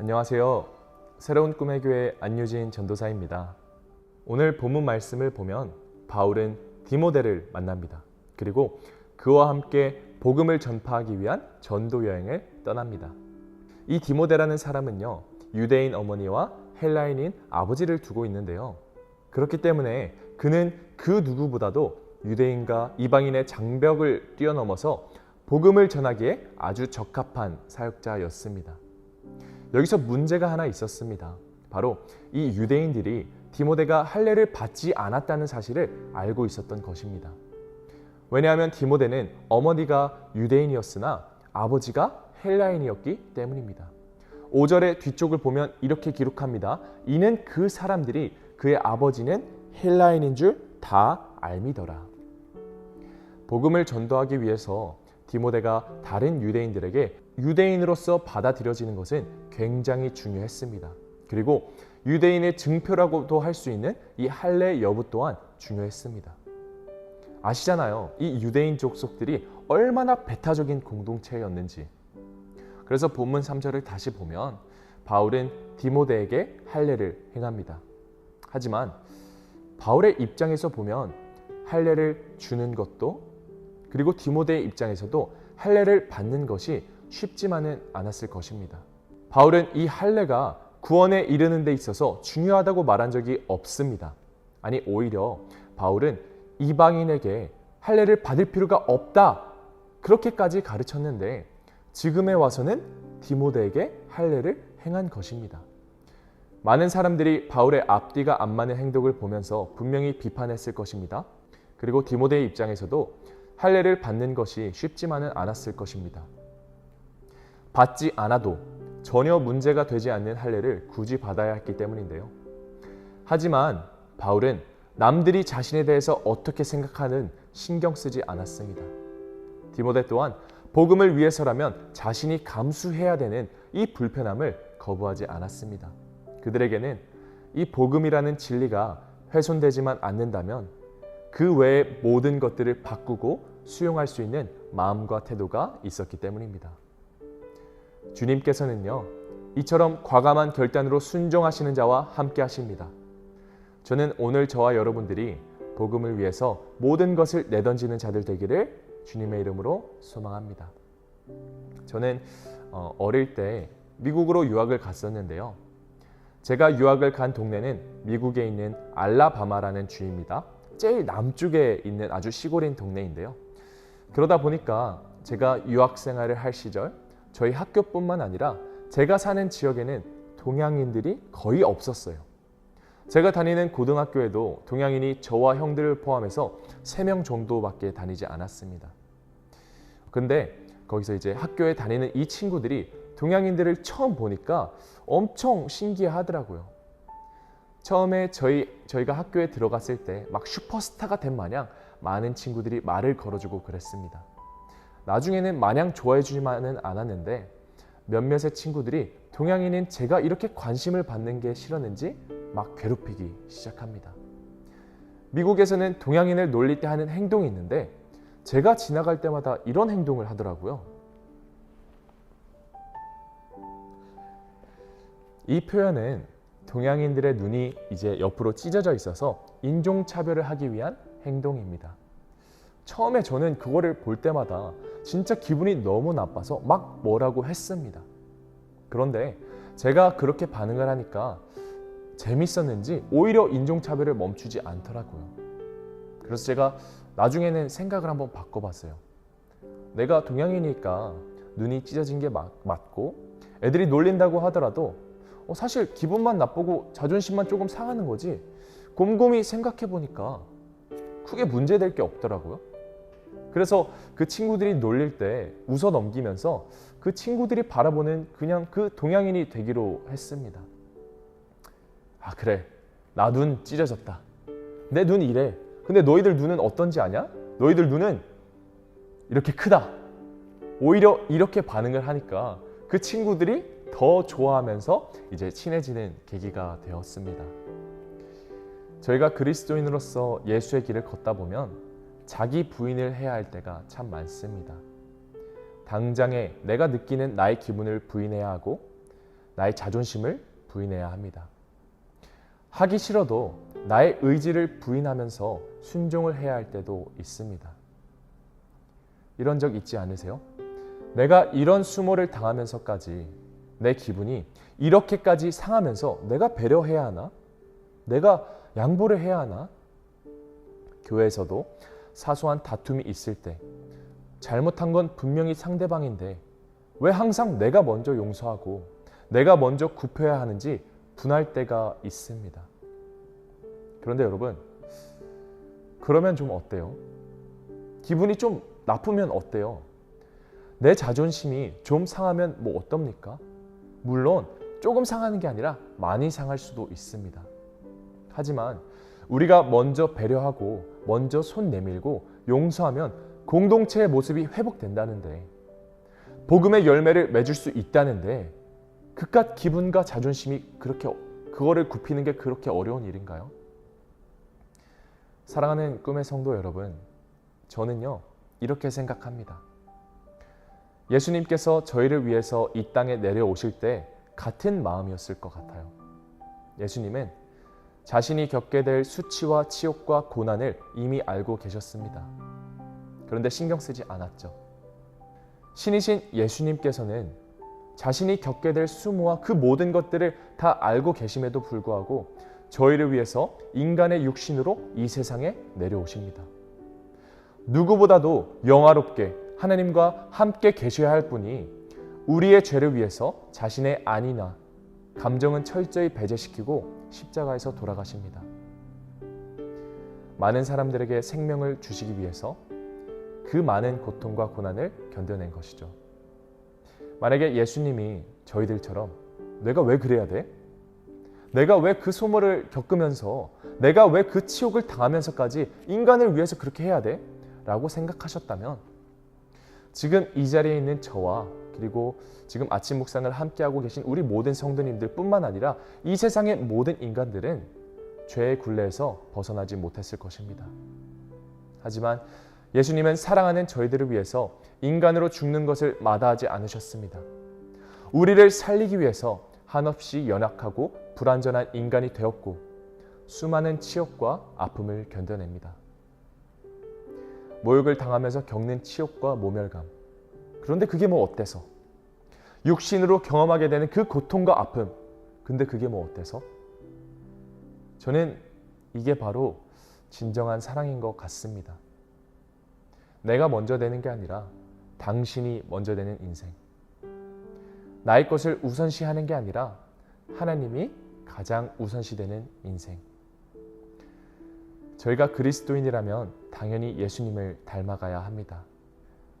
안녕하세요. 새로운 꿈의 교회 안유진 전도사입니다. 오늘 본문 말씀을 보면 바울은 디모데를 만납니다. 그리고 그와 함께 복음을 전파하기 위한 전도 여행을 떠납니다. 이 디모데라는 사람은요, 유대인 어머니와 헬라인인 아버지를 두고 있는데요. 그렇기 때문에 그는 그 누구보다도 유대인과 이방인의 장벽을 뛰어넘어서 복음을 전하기에 아주 적합한 사역자였습니다. 여기서 문제가 하나 있었습니다. 바로 이 유대인들이 디모데가 할례를 받지 않았다는 사실을 알고 있었던 것입니다. 왜냐하면 디모데는 어머니가 유대인이었으나 아버지가 헬라인이었기 때문입니다. 5절의 뒤쪽을 보면 이렇게 기록합니다. 이는 그 사람들이 그의 아버지는 헬라인인 줄 다 알미더라. 복음을 전도하기 위해서 디모데가 다른 유대인들에게 유대인으로서 받아들여지는 것은 굉장히 중요했습니다. 그리고 유대인의 증표라고도 할 수 있는 이 할례 여부 또한 중요했습니다. 아시잖아요. 이 유대인 족속들이 얼마나 배타적인 공동체였는지. 그래서 본문 3절을 다시 보면 바울은 디모데에게 할례를 행합니다. 하지만 바울의 입장에서 보면 할례를 주는 것도 그리고 디모데의 입장에서도 할례를 받는 것이 쉽지만은 않았을 것입니다. 바울은 이 할례가 구원에 이르는 데 있어서 중요하다고 말한 적이 없습니다. 아니 오히려 바울은 이방인에게 할례를 받을 필요가 없다 그렇게까지 가르쳤는데 지금에 와서는 디모데에게 할례를 행한 것입니다. 많은 사람들이 바울의 앞뒤가 안 맞는 행동을 보면서 분명히 비판했을 것입니다. 그리고 디모데의 입장에서도 할례를 받는 것이 쉽지만은 않았을 것입니다. 받지 않아도 전혀 문제가 되지 않는 할례를 굳이 받아야 했기 때문인데요. 하지만 바울은 남들이 자신에 대해서 어떻게 생각하는 신경 쓰지 않았습니다. 디모데 또한 복음을 위해서라면 자신이 감수해야 되는 이 불편함을 거부하지 않았습니다. 그들에게는 이 복음이라는 진리가 훼손되지만 않는다면 그 외의 모든 것들을 바꾸고 수용할 수 있는 마음과 태도가 있었기 때문입니다. 주님께서는요, 이처럼 과감한 결단으로 순종하시는 자와 함께 하십니다. 저는 오늘 저와 여러분들이 복음을 위해서 모든 것을 내던지는 자들 되기를 주님의 이름으로 소망합니다. 저는 어, 어릴 때 미국으로 유학을 갔었는데요. 제가 유학을 간 동네는 미국에 있는 알라바마라는 주입니다. 제일 남쪽에 있는 아주 시골인 동네인데요. 그러다 보니까 제가 유학 생활을 할 시절 저희 학교뿐만 아니라 제가 사는 지역에는 동양인들이 거의 없었어요. 제가 다니는 고등학교에도 동양인이 저와 형들을 포함해서 3명 정도밖에 다니지 않았습니다. 근데 거기서 이제 학교에 다니는 이 친구들이 동양인들을 처음 보니까 엄청 신기해 하더라고요. 처음에 저희, 저희가 학교에 들어갔을 때 막 슈퍼스타가 된 마냥 많은 친구들이 말을 걸어주고 그랬습니다. 나중에는 마냥 좋아해 주지만은 않았는데 몇몇의 친구들이 동양인인 제가 이렇게 관심을 받는 게 싫었는지 막 괴롭히기 시작합니다. 미국에서는 동양인을 놀릴 때 하는 행동이 있는데 제가 지나갈 때마다 이런 행동을 하더라고요. 이 표현은 동양인들의 눈이 이제 옆으로 찢어져 있어서 인종차별을 하기 위한 행동입니다. 처음에 저는 그거를 볼 때마다 진짜 기분이 너무 나빠서 막 뭐라고 했습니다. 그런데 제가 그렇게 반응을 하니까 재밌었는지 오히려 인종차별을 멈추지 않더라고요. 그래서 제가 나중에는 생각을 한번 바꿔봤어요. 내가 동양이니까 눈이 찢어진 게 맞, 고 애들이 놀린다고 하더라도 어, 사실 기분만 나쁘고 자존심만 조금 상하는 거지 곰곰이 생각해 보니까 크게 문제될 게 없더라고요. 그래서 그 친구들이 놀릴 때 웃어 넘기면서 그 친구들이 바라보는 그냥 그 동양인이 되기로 했습니다. 아, 그래. 나 눈 찢어졌다. 내 눈 이래. 근데 너희들 눈은 어떤지 아냐? 너희들 눈은 이렇게 크다. 오히려 이렇게 반응을 하니까 그 친구들이 더 좋아하면서 이제 친해지는 계기가 되었습니다. 저희가 그리스도인으로서 예수의 길을 걷다 보면 자기 부인을 해야 할 때가 참 많습니다. 당장에 내가 느끼는 나의 기분을 부인해야 하고 나의 자존심을 부인해야 합니다. 하기 싫어도 나의 의지를 부인하면서 순종을 해야 할 때도 있습니다. 이런 적 있지 않으세요? 내가 이런 수모를 당하면서까지 내 기분이 이렇게까지 상하면서 내가 배려해야 하나? 내가 양보를 해야 하나? 교회에서도 사소한 다툼이 있을 때 잘못한 건 분명히 상대방인데 왜 항상 내가 먼저 용서하고 내가 먼저 굽혀야 하는지 분할 때가 있습니다. 그런데 여러분, 그러면 좀 어때요? 기분이 좀 나쁘면 어때요? 내 자존심이 좀 상하면 뭐 어떻습니까? 물론 조금 상하는 게 아니라 많이 상할 수도 있습니다. 하지만 우리가 먼저 배려하고 먼저 손 내밀고 용서하면 공동체의 모습이 회복된다는데 복음의 열매를 맺을 수 있다는데 그깟 기분과 자존심이 그렇게 그거를 굽히는 게 그렇게 어려운 일인가요? 사랑하는 꿈의 성도 여러분, 저는요 이렇게 생각합니다. 예수님께서 저희를 위해서 이 땅에 내려오실 때 같은 마음이었을 것 같아요. 예수님은 자신이 겪게 될 수치와 치욕과 고난을 이미 알고 계셨습니다. 그런데 신경 쓰지 않았죠. 신이신 예수님께서는 자신이 겪게 될 수모와 그 모든 것들을 다 알고 계심에도 불구하고 저희를 위해서 인간의 육신으로 이 세상에 내려오십니다. 누구보다도 영화롭게 하나님과 함께 계셔야 할 분이 우리의 죄를 위해서 자신의 안이나 감정은 철저히 배제시키고 십자가에서 돌아가십니다. 많은 사람들에게 생명을 주시기 위해서 그 많은 고통과 고난을 견뎌낸 것이죠. 만약에 예수님이 저희들처럼 내가 왜 그래야 돼? 내가 왜 그 소모를 겪으면서 내가 왜 그 치욕을 당하면서까지 인간을 위해서 그렇게 해야 돼? 라고 생각하셨다면 지금 이 자리에 있는 저와 그리고 지금 아침 묵상을 함께하고 계신 우리 모든 성도님들 뿐만 아니라 이 세상의 모든 인간들은 죄의 굴레에서 벗어나지 못했을 것입니다. 하지만 예수님은 사랑하는 저희들을 위해서 인간으로 죽는 것을 마다하지 않으셨습니다. 우리를 살리기 위해서 한없이 연약하고 불완전한 인간이 되었고 수많은 치욕과 아픔을 견뎌냅니다. 모욕을 당하면서 겪는 치욕과 모멸감. 그런데 그게 뭐 어때서? 육신으로 경험하게 되는 그 고통과 아픔. 근데 그게 뭐 어때서? 저는 이게 바로 진정한 사랑인 것 같습니다. 내가 먼저 되는 게 아니라 당신이 먼저 되는 인생. 나의 것을 우선시 하는 게 아니라 하나님이 가장 우선시 되는 인생. 저희가 그리스도인이라면 당연히 예수님을 닮아가야 합니다.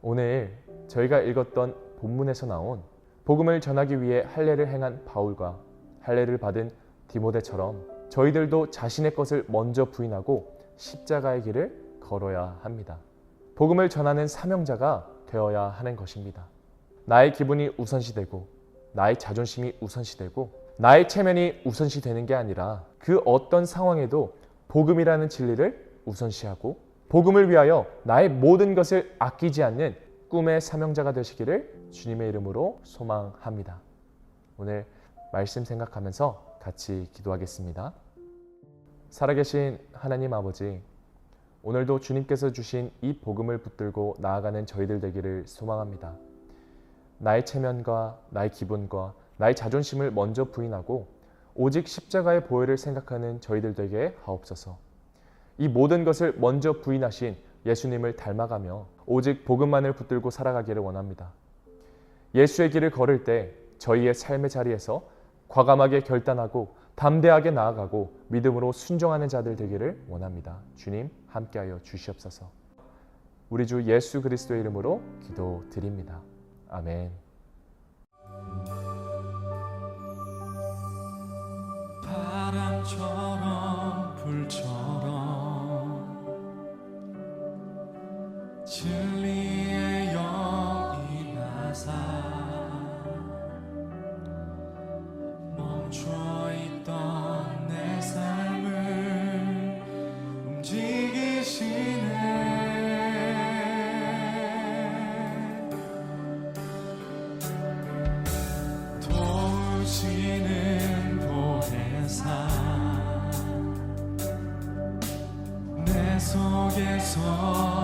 오늘 저희가 읽었던 본문에서 나온 복음을 전하기 위해 할례를 행한 바울과 할례를 받은 디모데처럼 저희들도 자신의 것을 먼저 부인하고 십자가의 길을 걸어야 합니다. 복음을 전하는 사명자가 되어야 하는 것입니다. 나의 기분이 우선시되고 나의 자존심이 우선시되고 나의 체면이 우선시되는 게 아니라 그 어떤 상황에도 복음이라는 진리를 우선시하고 복음을 위하여 나의 모든 것을 아끼지 않는 꿈의 사명자가 되시기를 주님의 이름으로 소망합니다. 오늘 말씀 생각하면서 같이 기도하겠습니다. 살아계신 하나님 아버지, 오늘도 주님께서 주신 이 복음을 붙들고 나아가는 저희들 되기를 소망합니다. 나의 체면과 나의 기분과 나의 자존심을 먼저 부인하고 오직 십자가의 보혈을 생각하는 저희들 되게 하옵소서. 이 모든 것을 먼저 부인하신 예수님을 닮아가며 오직 복음만을 붙들고 살아가기를 원합니다. 예수의 길을 걸을 때 저희의 삶의 자리에서 과감하게 결단하고 담대하게 나아가고 믿음으로 순종하는 자들 되기를 원합니다. 주님 함께하여 주시옵소서. 우리 주 예수 그리스도의 이름으로 기도드립니다. 아멘. 바람처럼 불처 진리의 영 임하사 멈춰 있던 내 삶을 움직이시네. 도우시는 보혜사 내 속에서